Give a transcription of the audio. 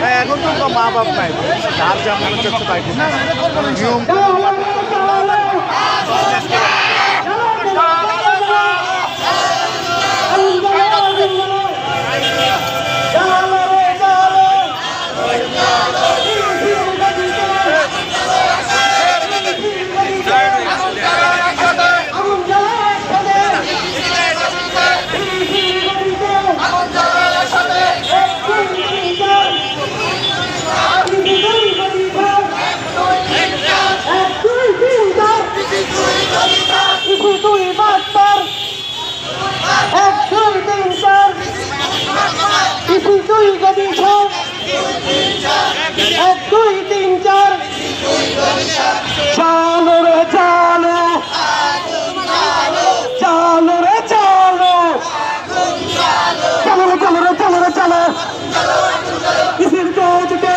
হ্যাঁ, এখন তো মা বাপ নাই যার যা মনে হচ্ছে তাই নিয়ম দুই দুই গদি সব এক, দুই, তিন, চার। চালো রে চালো। চালো রে চালো। চালো রে চালো রে চালো রে চালো। কিসির কাজকে